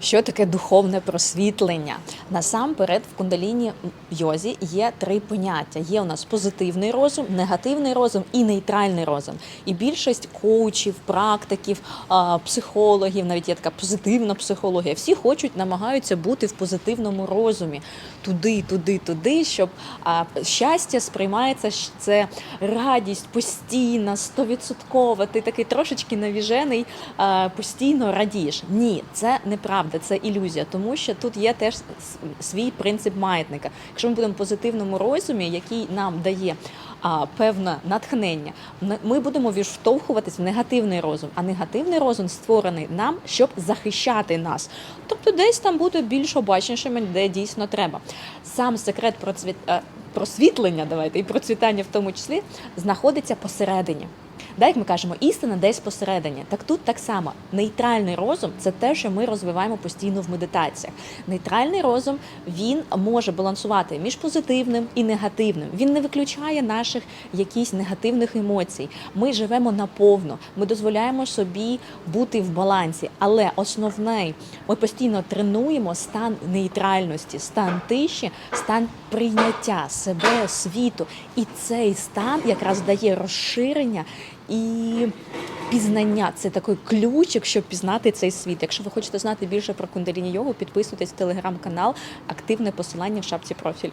Що таке духовне просвітлення? Насамперед, в кундаліні йозі є три поняття: є у нас позитивний розум, негативний розум і нейтральний розум. І більшість коучів, практиків, психологів, навіть є така позитивна психологія. Всі хочуть, намагаються бути в позитивному розумі, туди, туди, туди, щоб щастя сприймається це радість постійна, стовідсоткова. Ти такий трошечки навіжений, постійно радієш. Ні, це неправда, це ілюзія, тому що тут є теж свій принцип маятника. Якщо ми будемо в позитивному розумі, який нам дає а, певне натхнення, ми будемо відштовхуватись в негативний розум. А негативний розум створений нам, щоб захищати нас. Тобто, десь там бути більш обачнішими, де дійсно треба. Сам секрет процвіт... е, просвітлення, давайте і процвітання в тому числі, знаходиться посередині. Да, як ми кажемо, істина десь посередині. Так тут так само. Нейтральний розум це те, що ми розвиваємо постійно в медитаціях. Нейтральний розум він може балансувати між позитивним і негативним. Він не виключає наших якісь негативних емоцій. Ми живемо наповно, ми дозволяємо собі бути в балансі. Але основне, ми постійно тренуємо стан нейтральності, стан тиші, стан прийняття себе, світу. І цей стан якраз дає розширення і пізнання. Це такий ключик, щоб пізнати цей світ. Якщо ви хочете знати більше про кундаліні йогу, підписуйтесь в телеграм-канал, активне посилання в шапці профілю.